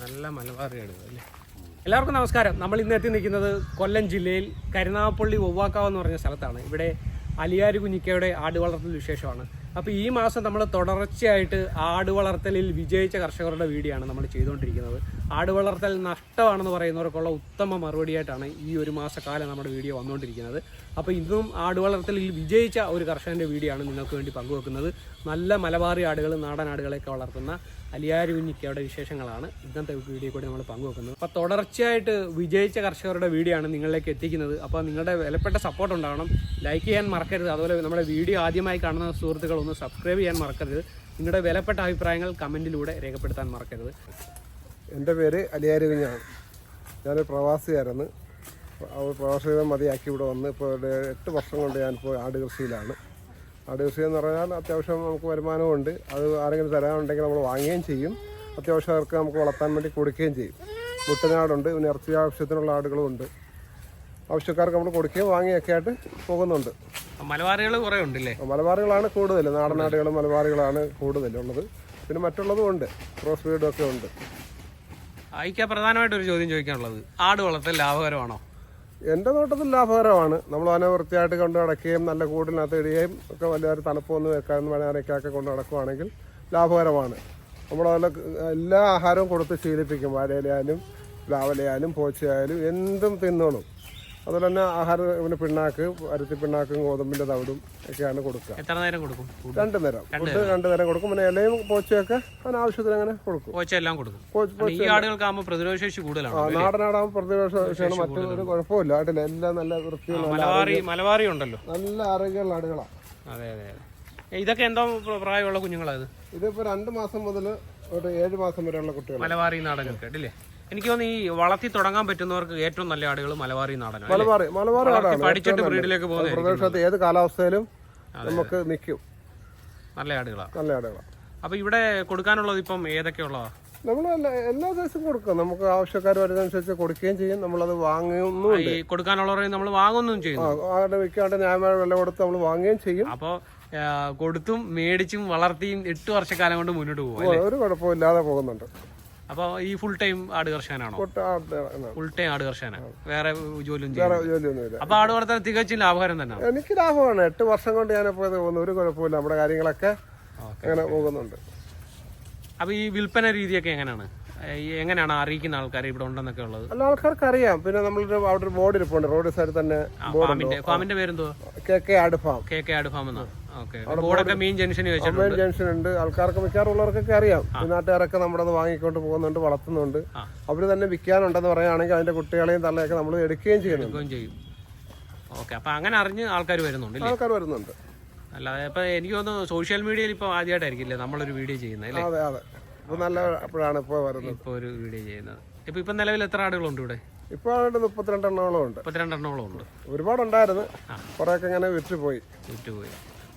നല്ല മലബാറിയാണ് അല്ലേ? എല്ലാവർക്കും നമസ്കാരം. നമ്മൾ ഇന്ന് എത്തി നിൽക്കുന്നത് കൊല്ലം ജില്ലയിൽ കരുനാഗപ്പള്ളി ഒവ്വാക്കാവ് എന്ന് പറഞ്ഞ സ്ഥലത്താണ്. ഇവിടെ അലിയാരി കുഞ്ഞിക്കയുടെ ആട് വളർത്തൽ വിശേഷമാണ്. അപ്പോൾ ഈ മാസം നമ്മൾ തുടർച്ചയായിട്ട് ആട് വളർത്തലിൽ വിജയിച്ച കർഷകരുടെ വീഡിയോ ആണ് നമ്മൾ ചെയ്തുകൊണ്ടിരിക്കുന്നത്. ആട് വളർത്തൽ നഷ്ടമാണെന്ന് പറയുന്നവർക്കുള്ള ഉത്തമ മറുപടിയായിട്ടാണ് ഈ ഒരു മാസക്കാലം നമ്മുടെ വീഡിയോ വന്നുകൊണ്ടിരിക്കുന്നത്. അപ്പോൾ ഇന്നും ആട് വളർത്തലിൽ വിജയിച്ച ഒരു കർഷകന്റെ വീഡിയോ ആണ് നിങ്ങൾക്ക് വേണ്ടി പങ്കുവെക്കുന്നത്. നല്ല മലബാറി ആടുകൾ നാടൻ ആടുകളെയൊക്കെ വളർത്തുന്ന അലിയാരി കുഞ്ഞിക്കയുടെ വിശേഷങ്ങളാണ് ഇന്നത്തെ വീഡിയോ കൂടി നമ്മൾ പങ്കുവെക്കുന്നത്. അപ്പോൾ തുടർച്ചയായിട്ട് വിജയിച്ച കർഷകരുടെ വീഡിയോ ആണ് നിങ്ങളിലേക്ക് എത്തിക്കുന്നത്. അപ്പോൾ നിങ്ങളുടെ വിലപ്പെട്ട സപ്പോർട്ട് ഉണ്ടാവണം. ലൈക്ക് ചെയ്യാൻ മറക്കരുത്. അതുപോലെ നമ്മുടെ വീഡിയോ ആദ്യമായി കാണുന്ന സുഹൃത്തുക്കൾ ഒന്ന് സബ്സ്ക്രൈബ് ചെയ്യാൻ മറക്കരുത്. നിങ്ങളുടെ വിലപ്പെട്ട അഭിപ്രായങ്ങൾ കമന്റിലൂടെ രേഖപ്പെടുത്താൻ മറക്കരുത്. എന്റെ പേര് അലിയാരി കുഞ്ഞാണ്. ഞാനൊരു പ്രവാസിയായിരുന്നു. പ്രവാസികളെ മതിയാക്കി ഇവിടെ വന്ന് ഇപ്പോൾ ഒരു എട്ട് വർഷം കൊണ്ട് ഞാനിപ്പോൾ ആട് കൃഷിയിലാണ് ആട് കൃഷി എന്ന് പറഞ്ഞാൽ അത്യാവശ്യം നമുക്ക് വരുമാനമുണ്ട്. അത് ആരെങ്കിലും തരാനുണ്ടെങ്കിൽ നമ്മൾ വാങ്ങുകയും ചെയ്യും. അത്യാവശ്യം അവർക്ക് നമുക്ക് വളർത്താൻ വേണ്ടി കൊടുക്കുകയും ചെയ്യും. മുട്ടനാടുണ്ട്. പിന്നെ ഇറച്ചി ആവശ്യത്തിനുള്ള ആടുകളും ഉണ്ട്. ആവശ്യക്കാർക്ക് നമ്മൾ കൊടുക്കുകയും വാങ്ങിയൊക്കെ ആയിട്ട് പോകുന്നുണ്ട്. മലബാറികൾ കുറേ ഉണ്ടല്ലേ? മലബാറികളാണ് കൂടുതൽ. നാടനാടുകളും മലബാറികളാണ് കൂടുതലുള്ളത്. പിന്നെ മറ്റുള്ളതും ഉണ്ട്. ക്രോസ് ബ്രീഡും ഒക്കെ ഉണ്ട്. അയക്ക പ്രധാനമായിട്ട് ഒരു ചോദ്യം ചോദിക്കാനുള്ളത്. ആട് വളർത്തൽ ലാഭകരമാണോ? എന്റെ നോട്ടത്തിൽ ലാഭകരമാണ്. നമ്മൾ അതിനെ വൃത്തിയായിട്ട് കൊണ്ട് നടക്കുകയും നല്ല കൂടിനകത്ത് ഇടുകയും ഒക്കെ വലിയൊരു തണുപ്പൊന്നും വെക്കാനും വേണേനൊക്കെ കൊണ്ട് നടക്കുവാണെങ്കിൽ ലാഭകരമാണ്. നമ്മൾ നമ്മളതിൽ എല്ലാ ആഹാരവും കൊടുത്ത് ശീലിപ്പിക്കും. വാഴയിലായാലും പ്ലാവലയായാലും പോച്ചയായാലും എന്തും തിന്നോളും. അതുപോലെ തന്നെ ആഹാരം പിന്നെ പിണ്ണാക്ക് അരത്തി പിണ്ണാക്കും ഗോതമ്പിന്റെ തവിടും ഒക്കെയാണ് കൊടുക്കുക. എത്ര നേരം കൊടുക്കും? രണ്ട് നേരം. ഫുഡ് രണ്ടു നേരം കൊടുക്കും. പിന്നെ ഇലയും പോച്ചയൊക്കെ അതിന് ആവശ്യത്തിന് അങ്ങനെ കൊടുക്കും. കോച്ച എല്ലാം കൊടുക്കും ആടുകൾക്കാകുമ്പോൾ പ്രതിരോധ ശേഷി കൂടുതലാണ്? ആ, നാടനാടാകുമ്പോൾ പ്രതിരോധ ശേഷിയാണ് മറ്റൊരു കുഴപ്പമില്ല. ആട്ടില്ല. എല്ലാം നല്ല വൃത്തിയുള്ള മലബാറി മലബാറി ഉണ്ടല്ലോ. നല്ല ആരോഗ്യമുള്ള ആടുകളാണ്. അതെ അതെ ഇതൊക്കെ എന്തോ പ്ര- പ്രായമുള്ള കുഞ്ഞുങ്ങളാണ് ഇത്? ഇതിപ്പോ രണ്ട് മാസം മുതൽ ഒരു ഏഴ് മാസം വരെയുള്ള കുട്ടികൾ മലബാറി നാടനൊക്കെ അല്ലേ? എനിക്ക് തോന്നുന്നു ഈ വളർത്തി തുടങ്ങാൻ പറ്റുന്നവർക്ക് ഏറ്റവും നല്ല ആടുകൾ മലബാറി നാടൻ? മലബാറി മലബാറി ആടാണ് പഠിച്ചിട്ട് ബ്രീഡിലേക്ക് പോകുന്ന പ്രദേശത്ത് ഏത് കാലാവസ്ഥയിലും നമുക്ക് നിൽക്കും. നല്ല ആടുകളാണ് നല്ല ആടുകളാണ് അപ്പൊ ഇവിടെ കൊടുക്കാനുള്ളത് ഇപ്പം ഏതൊക്കെയുള്ളതാ? നമ്മൾ എല്ലാ ദിവസവും കൊടുക്കും. നമുക്ക് ആവശ്യക്കാർ വരുന്നതനുസരിച്ച് കൊടുക്കുകയും ചെയ്യും. നമ്മളത് വാങ്ങുന്നു ഈ കൊടുക്കാനുള്ളവരെ നമ്മൾ വാങ്ങുന്നതും ചെയ്യുന്നു. ആടെ വിൽക്കാണ്ട് ന്യായമായ വില കൊടുത്ത് നമ്മൾ വാങ്ങുകയും ചെയ്യും. അപ്പോൾ കൊടുത്തും മേടിച്ചും വളർത്തിയും എട്ട് വർഷക്കാലം കൊണ്ട് മുന്നോട്ട് പോകും ഒരു കുഴപ്പമില്ലാതെ പോകുന്നുണ്ട്. അപ്പൊ ഈ ഫുൾ ടൈം ആട് കർഷകനാണോ. ഫുൾ ടൈം ആട് കർഷകനാണ്. വേറെ ജോലിയും വേറെ ചെയ്യും അപ്പൊ ആട് വളർത്താൻ തികച്ചും ലാഭകരം തന്നെ എനിക്ക് ലാഭമാണ്. എട്ട് വർഷം കൊണ്ട് ഞാൻ പോകുന്നു. ഒരു കുഴപ്പമില്ല നമ്മുടെ കാര്യങ്ങളൊക്കെ അങ്ങനെ പോകുന്നുണ്ട്. അപ്പൊ ഈ വിൽപ്പന രീതിയൊക്കെ എങ്ങനെയാണ്? എങ്ങനെയാണ് അറിയിക്കുന്ന ആൾക്കാർ ഇവിടെ ഉണ്ടെന്നൊക്കെ ഉള്ളത്? അല്ല ആൾക്കാർക്ക് അറിയാം പിന്നെ നമ്മളൊരു അവിടെ ഒരു ബോർഡ് ഇരിപ്പുണ്ട്. റോഡ് സൈഡിൽ തന്നെ ഫാമിന്റെ പേരെന്തോ കെ കെ ആട് ഫാം. കെ കെ ആട് ഫാം എന്നാ. മെയിൻ ജംഗ്ഷൻ ഉണ്ട്. ആൾക്കാർക്ക് മിക്കാറുള്ളവർക്കൊക്കെ അറിയാം. നാട്ടുകാരൊക്കെ നമ്മുടെ വാങ്ങിക്കൊണ്ട് പോകുന്നുണ്ട് വളർത്തുന്നുണ്ട്. അവർ തന്നെ വിൽക്കാനുണ്ടെന്ന് പറയുകയാണെങ്കിൽ അതിന്റെ കുട്ടികളെയും തള്ളയൊക്കെ നമ്മൾ എടുക്കുകയും ചെയ്യുന്നുണ്ട്. എടുക്കുകയും ചെയ്യും. ഓക്കെ അപ്പൊ അങ്ങനെ അറിഞ്ഞ് ആൾക്കാർ വരുന്നുണ്ട് ആൾക്കാർ വരുന്നുണ്ട്. അല്ലാതെ ഇപ്പൊ എനിക്ക് തോന്നുന്നു സോഷ്യൽ മീഡിയയിൽ ഇപ്പൊ ആദ്യമായിട്ടായിരിക്കില്ലേ നമ്മളൊരു വീഡിയോ ചെയ്യുന്നത് അതെ അതെ. ഇപ്പൊ നല്ല അപ്പോഴാണ് ഇപ്പൊ വരുന്നത്. ഇപ്പൊ ഒരു വീഡിയോ ചെയ്യുന്നത്. ഇപ്പൊ ഇപ്പൊ നിലവിൽ എത്ര ആടുകളുണ്ട് ഇവിടെ? ഇപ്പൊ മുപ്പത്തിരണ്ടെണ്ണോളം ഉണ്ട്. മുപ്പത്തിരണ്ടെണ്ണോളം ഉണ്ട്. ഒരുപാടുണ്ടായിരുന്നു. കുറേയൊക്കെ ഇങ്ങനെ വിറ്റുപോയി. വിറ്റുപോയി.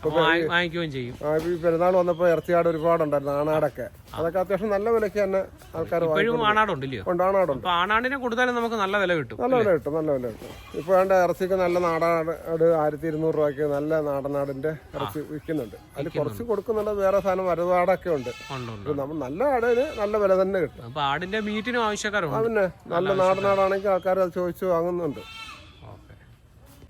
വാങ്ങിക്കുകയും ചെയ്യും. ഈ പെരുന്നാൾ വന്നപ്പോൾ ഇറച്ചിയാട് ഒരുപാടുണ്ടായിരുന്നു ആണാടൊക്കെ. അതൊക്കെ അത്യാവശ്യം നല്ല വിലയ്ക്ക് തന്നെ ആൾക്കാർ ഇപ്പോഴും ആണാടുണ്ടല്ലോ ആണാടുണ്ട്. അപ്പൊ ആണാടിനെ കൊടുത്താലും നമുക്ക് നല്ല വില കിട്ടും നല്ല വില കിട്ടും നല്ല വില കിട്ടും. ഇപ്പൊ വേണ്ട ഇറച്ചിക്ക് നല്ല നാടാട് ആയിരത്തി ഇരുന്നൂറ് രൂപയ്ക്ക് നല്ല നാടനാടിന്റെ ഇറച്ചി വിൽക്കുന്നുണ്ട്. അതിൽ കുറച്ച് കൊടുക്കുന്നുണ്ട് വേറെ സാധനം വരവാടൊക്കെ ഉണ്ട്. നമ്മൾ നല്ല ആടിന് നല്ല വില തന്നെ കിട്ടും. അപ്പൊ ആടിന്റെ മീറ്റിനും ആവശ്യക്കാരുണ്ട്. പിന്നെ നല്ല നാടനാടാണെങ്കിൽ ആൾക്കാർ അത് ചോദിച്ചു വാങ്ങുന്നുണ്ട്.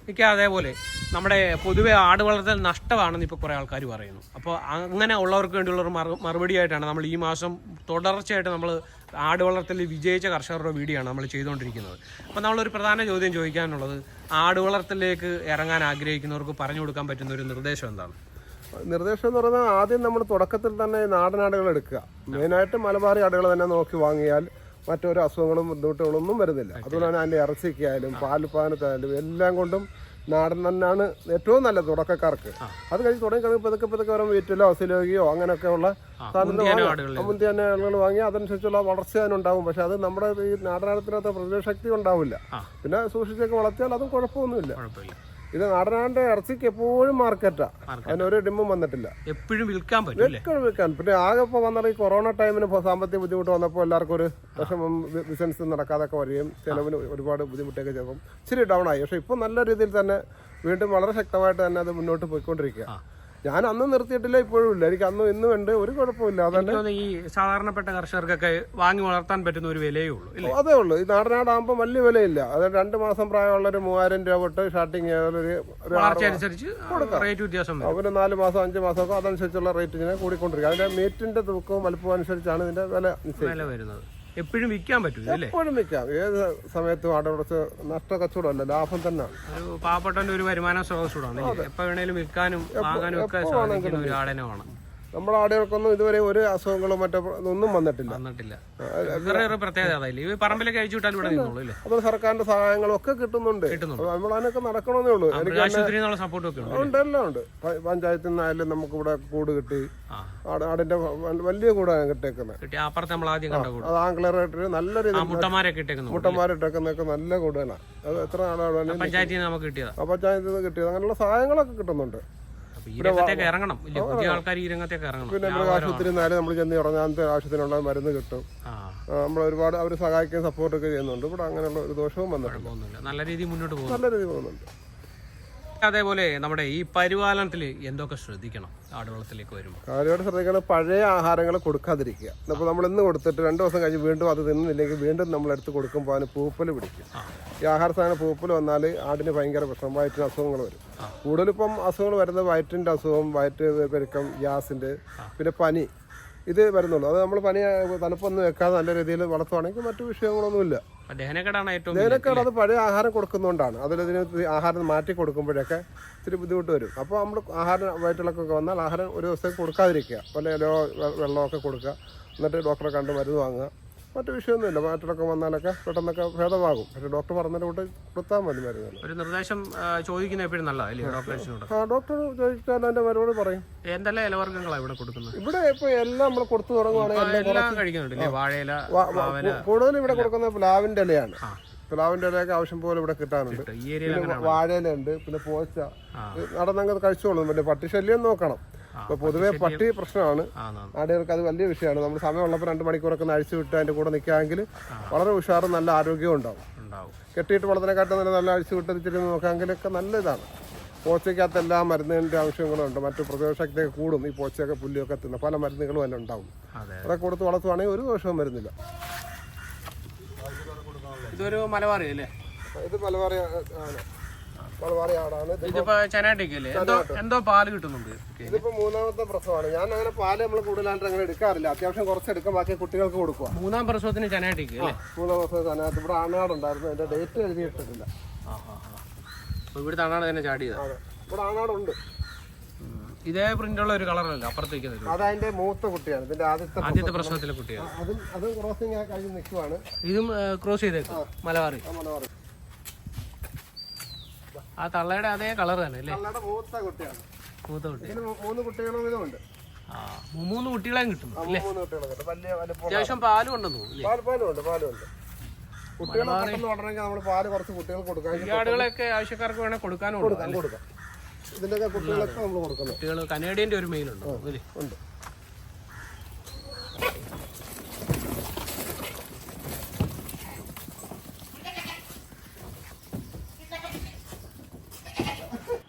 എനിക്ക് അതേപോലെ. നമ്മുടെ പൊതുവെ ആട് വളർത്തൽ നഷ്ടമാണെന്ന് ഇപ്പോൾ കുറേ ആൾക്കാർ പറയുന്നു. അപ്പോൾ അങ്ങനെ ഉള്ളവർക്ക് വേണ്ടിയുള്ള ഒരു മറു മറുപടി ആയിട്ടാണ് നമ്മൾ ഈ മാസം തുടർച്ചയായിട്ട് നമ്മൾ ആട് വളർത്തലിൽ വിജയിച്ച കർഷകരുടെ വീഡിയോ നമ്മൾ ചെയ്തുകൊണ്ടിരിക്കുന്നത്. അപ്പോൾ നമ്മളൊരു പ്രധാന ചോദ്യം ചോദിക്കാനുള്ളത് ആട് വളർത്തലിലേക്ക് ഇറങ്ങാൻ ആഗ്രഹിക്കുന്നവർക്ക് പറഞ്ഞു കൊടുക്കാൻ പറ്റുന്ന ഒരു നിർദ്ദേശം എന്താണ്? നിർദ്ദേശം എന്ന് പറഞ്ഞാൽ ആദ്യം നമ്മൾ തുടക്കത്തിൽ തന്നെ നാടനാടുകൾ എടുക്കുക. മെയിനായിട്ട് മലബാറി ആടുകൾ തന്നെ നോക്കി വാങ്ങിയാൽ മറ്റൊരു അസുഖങ്ങളും ബുദ്ധിമുട്ടുകളൊന്നും വരുന്നില്ല. അതുപോലെ തന്നെ അതിന്റെ ഇറച്ചിക്കായാലും പാലുപ്പാനത്തായാലും എല്ലാം കൊണ്ടും നാടൻ തന്നെയാണ് ഏറ്റവും നല്ല തുടക്കക്കാർക്ക്. അത് കഴിഞ്ഞ് തുടങ്ങി കഴിഞ്ഞാൽ പതുക്കെ പതുക്കെ വരുമ്പോൾ വീറ്റിലോ സിലോഗിയോ അങ്ങനെയൊക്കെയുള്ള സാധനങ്ങൾ മുന്തിയ ആളുകൾ വാങ്ങി അതനുസരിച്ചുള്ള വളർച്ച അതിനുണ്ടാവും. പക്ഷെ അത് നമ്മുടെ ഈ നാടനാടത്തിനകത്ത് പ്രതിരോധ ശക്തി ഉണ്ടാവില്ല പിന്നെ സൂക്ഷിച്ചൊക്കെ വളർത്തിയാൽ അതും കുഴപ്പമൊന്നുമില്ല. ഇത് നാടനാണ്ട് ഇറച്ചിക്ക് എപ്പോഴും മാർക്കറ്റാ അതിനൊരു ഡിമ്മും വന്നിട്ടില്ല. എപ്പോഴും വിൽക്കാൻ പറ്റും അല്ലേ വിൽക്കാൻ. പിന്നെ ആകെ ഇപ്പോൾ വന്നത് ഈ കൊറോണ ടൈമിന് സാമ്പത്തിക ബുദ്ധിമുട്ട് വന്നപ്പോൾ എല്ലാവർക്കും ഒരു വിഷമം ബിസിനസ് നടക്കാതൊക്കെ വരികയും ചിലവിന് ഒരുപാട് ബുദ്ധിമുട്ടൊക്കെ ചിലപ്പം ഇച്ചിരി ഡൗൺ ആയി. പക്ഷെ ഇപ്പൊ നല്ല രീതിയിൽ തന്നെ വീണ്ടും വളരെ ശക്തമായിട്ട് തന്നെ അത് മുന്നോട്ട് പോയിക്കൊണ്ടിരിക്കുക ഞാൻ അന്ന് നിർത്തിയിട്ടില്ല ഇപ്പോഴും ഇല്ല. എനിക്ക് അന്നും ഇന്നും ഉണ്ട് ഒരു കുഴപ്പമില്ല അതന്നെ ഈ സാധാരണപ്പെട്ട കർഷകർക്കൊക്കെ വാങ്ങി വളർത്താൻ പറ്റുന്ന ഒരു വിലയേ ഉള്ളൂ അതേ ഉള്ളൂ. ഈ നാടനാടാകുമ്പോൾ വലിയ വിലയില്ല. അത് രണ്ട് മാസം പ്രായമുള്ള ഒരു മൂവായിരം രൂപ തൊട്ട് സ്റ്റാർട്ടിങ് അനുസരിച്ച് റേറ്റ് വ്യത്യാസം അവന് നാല് മാസം അഞ്ച് മാസമൊക്കെ അതനുസരിച്ചുള്ള റേറ്റ് ഇങ്ങനെ കൂടിക്കൊണ്ടിരിക്കുക അതിന്റെ മീറ്റിന്റെ തൂക്കവും വലുപ്പവും അനുസരിച്ചാണ് ഇതിന്റെ വില വില വരുന്നത്. എപ്പോഴും വിൽക്കാൻ പറ്റും എപ്പോഴും വിൽക്കാം. ഏത് സമയത്തും അവിടെ കുറച്ച് നഷ്ട കച്ചവടമല്ല ലാഭം തന്നെ. ഒരു പാവപ്പെട്ടവന്റെ ഒരു വരുമാന സ്രോതസ്സൂടാണ് എപ്പോ വേണേലും വിൽക്കാനും വാങ്ങാനും ഒക്കെ സാധിക്കുന്ന ഒരു ആടനമാണ് നമ്മുടെ ആടുകൾക്കൊന്നും ഇതുവരെ ഒരു അസുഖങ്ങളും മറ്റോ ഒന്നും വന്നിട്ടില്ല. വന്നിട്ടില്ല. പ്രത്യേകത വിട്ടാൽ ഇവിടെ നിന്നോളൂ അപ്പോൾ സർക്കാരിന്റെ സഹായങ്ങളും ഒക്കെ കിട്ടുന്നുണ്ട്. നമ്മൾ അതിനൊക്കെ നടക്കണമെന്നേ ഉള്ളൂ. എനിക്ക് മൃഗാശുപത്രിയിൽ ഒക്കെ ഉണ്ട് എല്ലാം ഉണ്ട്. പഞ്ചായത്തിൽ നിന്നായാലും നമുക്ക് ഇവിടെ കൂട് കിട്ടി. ആടിന്റെ വലിയ കൂടാണ് കിട്ടേക്കുന്നത് കിട്ടി. അപ്പുറത്ത് നമ്മൾ ആദ്യം അത് ആംഗ്ലറായിട്ട് നല്ല രീതിയിൽ മുട്ടന്മാരൊക്കെ നല്ല കൂടുതലാണ് അത് എത്ര ആളാണ് പഞ്ചായത്തിൽ നിന്ന് കിട്ടിയതാ. അങ്ങനെയുള്ള സഹായങ്ങളൊക്കെ കിട്ടുന്നുണ്ട്. ഈ രംഗത്തേക്ക് ഇറങ്ങണം. ഇല്ലേ പുതിയ ആൾക്കാർ ഈ രംഗത്തേക്ക് ഇറങ്ങണം. പിന്നെ നിന്നാലും നമ്മൾ ചെന്ന് ഇറങ്ങാനത്തെ ആവശ്യത്തിനുള്ള മരുന്ന് കിട്ടും. നമ്മൾ ഒരുപാട് അവർ സഹായിക്കുകയും സപ്പോർട്ടൊക്കെ ചെയ്യുന്നുണ്ട്. ഇവിടെ അങ്ങനെയുള്ള ഒരു ദോഷവും വന്നിട്ടില്ല. നല്ല രീതിയിൽ മുന്നോട്ട് പോകുന്നു. നല്ല രീതിയിൽ പോകുന്നുണ്ട്. അതേപോലെ നമ്മുടെ ഈ പരിപാലനത്തിൽ എന്തൊക്കെ ശ്രദ്ധിക്കണം ആടുവളത്തിലേക്ക് വരുമ്പോൾ? കാര്യമായിട്ട് ശ്രദ്ധിക്കണം പഴയ ആഹാരങ്ങൾ കൊടുക്കാതിരിക്കുക. അപ്പോൾ നമ്മൾ ഇന്ന് കൊടുത്തിട്ട് രണ്ട് ദിവസം കഴിഞ്ഞ് വീണ്ടും അത് തിന്നില്ലെങ്കിൽ വീണ്ടും നമ്മൾ എടുത്ത് കൊടുക്കുമ്പോൾ അതിന് പൂപ്പൽ പിടിക്കും. ഈ ആഹാര സാധനം പൂപ്പൽ വന്നാൽ ആടിന് ഭയങ്കര പ്രശ്നം വയറ്റിന് അസുഖങ്ങൾ വരും. കൂടുതലിപ്പം അസുഖങ്ങൾ വരുന്നത് വയറ്റിന്റെ അസുഖം വയറ്റ് പെരുക്കം ഗ്യാസിന്റെ പിന്നെ പനി ഇത് വരുന്നുള്ളൂ. അത് നമ്മൾ പനി തണുപ്പൊന്നും വെക്കാതെ നല്ല രീതിയിൽ വളർത്തുവാണെങ്കിൽ മറ്റു വിഷയങ്ങളൊന്നുമില്ല. ദേനക്കേട് അത് പഴയ ആഹാരം കൊടുക്കുന്നതുകൊണ്ടാണ് അതിലിതിന് ആഹാരം മാറ്റി കൊടുക്കുമ്പോഴൊക്കെ ഇത്തിരി ബുദ്ധിമുട്ട് വരും. അപ്പോൾ നമ്മൾ ആഹാരം വയറ്റിളക്കൊക്കെ വന്നാൽ ആഹാരം ഒരു ദിവസത്തേക്ക് കൊടുക്കാതിരിക്കുക. വെ- വെള്ളമൊക്കെ കൊടുക്കുക. എന്നിട്ട് ഡോക്ടറെ കണ്ട് മരുന്ന് വാങ്ങുക. മറ്റു വിഷയമൊന്നുമില്ല. മാറ്റിലൊക്കെ വന്നാലൊക്കെ പെട്ടെന്നൊക്കെ ഭേദമാകും. പക്ഷെ ഡോക്ടർ പറഞ്ഞതിന് കൂട്ട് കൊടുത്താൽ മതി മരുന്ന് ഒരു നിർദ്ദേശം ചോദിക്കുന്ന എപ്പോഴും നല്ലതല്ലേ ആ ഡോക്ടർ ചോദിച്ചാൽ അതിന്റെ മറുപടി പറയും. എന്തെല്ലാം ഇലവർഗങ്ങളാണ് ഇവിടെ കൊടുക്കുന്നത്? ഇവിടെ ഇപ്പോൾ എല്ലാം നമ്മൾ കൊടുത്തു തുടങ്ങുവാണെങ്കിൽ എല്ലാം വാഴയില കൂടുതലും ഇവിടെ കൊടുക്കുന്നത് പ്ലാവിന്റെ ഇലയാണ്. പ്ലാവിന്റെ ഇലയൊക്കെ ആവശ്യം പോലെ ഇവിടെ കിട്ടാനുണ്ട്. പിന്നെ വാഴയിലുണ്ട് പിന്നെ പോച്ച. നടന്നങ്ങ് കഴിച്ചോളും. പിന്നെ പട്ടി ശല്യം നോക്കണം. ഇപ്പൊ പൊതുവേ പട്ടി പ്രശ്നമാണ്. ആടുകൾക്ക് അത് വലിയ വിഷയമാണ്. നമ്മൾ സമയമുള്ളപ്പോൾ രണ്ട് മണിക്കൂറൊക്കെ ഒന്ന് അഴിച്ചു വിട്ട് അതിന്റെ കൂടെ നിൽക്കാമെങ്കിൽ വളരെ ഉഷാറും നല്ല ആരോഗ്യവും ഉണ്ടാവും. ഉണ്ടാവും. കെട്ടിയിട്ട് വളർത്തിനെക്കാട്ടും നല്ല നല്ല അഴിച്ചു വിട്ട് ഇച്ചിരി നോക്കാമെങ്കിലൊക്കെ നല്ല ഇതാണ് പോച്ചയ്ക്കകത്ത് എല്ലാ മരുന്നിന്റെ ആവശ്യങ്ങളും ഉണ്ട്. മറ്റു പ്രതിരോധശക്തിയൊക്കെ കൂടും. ഈ പോച്ചയൊക്കെ പുല്ലിയൊക്കെ തിന്ന പല മരുന്നുകളും എല്ലാം ഉണ്ടാവും. അതെ അതൊക്കെ കൊടുത്ത് വളർത്തുവാണെങ്കിൽ ഒരു ദോഷവും വരുന്നില്ല. ഇതൊരു മലബാറി അല്ലേ ഇത് മലബാറി ആണ് മലബാറി ആടാണ്. ഇത് ഇതിപ്പോ ചെനാട്ടിക്കല്ലേ? എന്തോ എന്തോ പാൽ കിട്ടുന്നുണ്ട്. ഇതിപ്പോ മൂന്നാമത്തെ പ്രസവമാണ്. ഞാൻ അങ്ങനെ പാൽ നമ്മൾ കൂടുതലായിട്ട് അങ്ങനെ എടുക്കാറില്ല. അത്യാവശ്യം കുറച്ച് എടുക്കും. ബാക്കി കുട്ടികൾക്ക് കൊടുക്കുക മൂന്നാം പ്രസവത്തിന് ചെനാട്ടിക്ക് മൂന്നാം ദിവസം അതിനകത്ത് ഇവിടെ ആണാടുണ്ടായിരുന്നു അതിന്റെ ഡേറ്റ് ആ ഇവിടുത്തെ ആണാട് തന്നെ ചാടിയത്. ഇവിടെ ആണാടുണ്ട്. ഇതേ പ്രിന്റുള്ള ഒരു കളറല്ല? അപ്പുറത്തേക്ക് തരും അത് അതിന്റെ മൂത്ത കുട്ടിയാണ്. ഇതിന്റെ ആദ്യത്തെ ആദ്യത്തെ പ്രശ്നത്തിലെ കുട്ടിയാണ്. അതും അതും ക്രോസിംഗ് കഴിഞ്ഞ് നിൽക്കുവാണ് ഇതും ക്രോസ് ചെയ്തേക്കും. മലബാറി. മലബാറി. ആ തള്ളയുടെ അതേ കളർ തന്നെ അല്ലേ? മൂത്ത കുട്ടിയാണ്. മൂത്ത കുട്ടി. ഇതിന് മൂന്ന് കുട്ടികളും ആ മൂന്ന് കുട്ടികളെയും ആ, മൂന്ന് കുട്ടികളും കിട്ടും. വലിയ വലിപ്പം അത്യാവശ്യം പാലും ഉണ്ടെന്ന് തോന്നുന്നു അല്ലേ? പാൽ പാലും ഉണ്ട് പാലും ഉണ്ട്. കുട്ടികൾ പെട്ടെന്ന് വളരണമെങ്കിൽ നമ്മൾ പാൽ കുറച്ച് കുട്ടികൾ കൊടുക്കാൻ ആടുകളൊക്കെ ആവശ്യക്കാർക്ക് വേണേൽ കൊടുക്കാനും കൊടുക്കാം കുട്ടികളൊക്കെ നമ്മൾ കുട്ടികൾ കനേഡിയന്റെ ഒരു മെയിൽ ഉണ്ട്.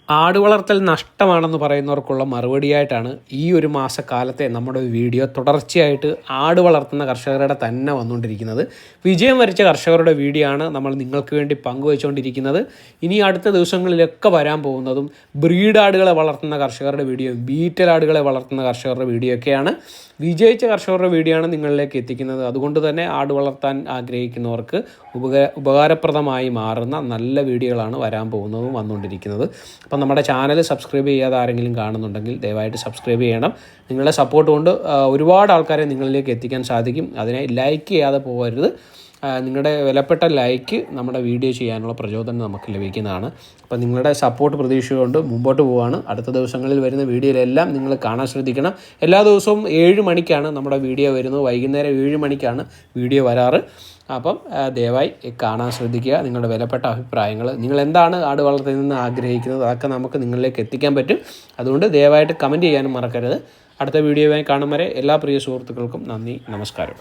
ആട് വളർത്തൽ നഷ്ടമാണെന്ന് പറയുന്നവർക്കുള്ള മറുപടിയായിട്ടാണ് ഈ ഒരു മാസക്കാലത്തെ നമ്മുടെ വീഡിയോ തുടർച്ചയായിട്ട് ആട് വളർത്തുന്ന കർഷകരുടെ തന്നെ വന്നുകൊണ്ടിരിക്കുന്നത്. വിജയം വരിച്ച കർഷകരുടെ വീഡിയോ ആണ് നമ്മൾ നിങ്ങൾക്ക് വേണ്ടി പങ്കുവച്ചുകൊണ്ടിരിക്കുന്നത്. ഇനി അടുത്ത ദിവസങ്ങളിലൊക്കെ വരാൻ പോകുന്നതും ബ്രീഡ് ആടുകളെ വളർത്തുന്ന കർഷകരുടെ വീഡിയോയും ബീറ്റൽ ആടുകളെ വളർത്തുന്ന കർഷകരുടെ വീഡിയോ ഒക്കെയാണ് വിജയിച്ച കർഷകരുടെ വീഡിയോയാണ് നിങ്ങളിലേക്ക് എത്തിക്കുന്നത്. അതുകൊണ്ട് തന്നെ ആട് വളർത്താൻ ആഗ്രഹിക്കുന്നവർക്ക് ഉപക ഉപകാരപ്രദമായി മാറുന്ന നല്ല വീഡിയോകളാണ് വരാൻ പോകുന്നതും വന്നുകൊണ്ടിരിക്കുന്നത്. അപ്പം നമ്മുടെ ചാനൽ സബ്സ്ക്രൈബ് ചെയ്യാതെ ആരെങ്കിലും കാണുന്നുണ്ടെങ്കിൽ ദയവായിട്ട് സബ്സ്ക്രൈബ് ചെയ്യണം. നിങ്ങളുടെ സപ്പോർട്ട് കൊണ്ട് ഒരുപാട് ആൾക്കാരെ നിങ്ങളിലേക്ക് എത്തിക്കാൻ സാധിക്കും. അതിനെ ലൈക്ക് ചെയ്യാതെ പോകരുത്. നിങ്ങളുടെ വിലപ്പെട്ട ലൈക്ക് നമ്മുടെ വീഡിയോ ചെയ്യാനുള്ള പ്രചോദനം നമുക്ക് ലഭിക്കുന്നതാണ്. അപ്പോൾ നിങ്ങളുടെ സപ്പോർട്ട് പ്രതീക്ഷിച്ചുകൊണ്ട് മുമ്പോട്ട് പോവുകയാണ് അടുത്ത ദിവസങ്ങളിൽ വരുന്ന വീഡിയോയിലെല്ലാം നിങ്ങൾ കാണാൻ ശ്രദ്ധിക്കണം. എല്ലാ ദിവസവും ഏഴ് മണിക്കാണ് നമ്മുടെ വീഡിയോ വരുന്നത്. വൈകുന്നേരം ഏഴ് മണിക്കാണ് വീഡിയോ വരാറ്. അപ്പം ദയവായി കാണാൻ ശ്രദ്ധിക്കുക. നിങ്ങളുടെ വിലപ്പെട്ട അഭിപ്രായങ്ങൾ നിങ്ങൾ എന്താണ് ആട് വളർത്തുന്നതെന്ന് ആഗ്രഹിക്കുന്നത്? അതൊക്കെ നമുക്ക് നിങ്ങളിലേക്ക് എത്തിക്കാൻ പറ്റും. അതുകൊണ്ട് ദയവായിട്ട് കമന്റ് ചെയ്യാനും മറക്കരുത്. അടുത്ത വീഡിയോയുമായി കാണും വരെ എല്ലാ പ്രിയ സുഹൃത്തുക്കൾക്കും നന്ദി നമസ്കാരം.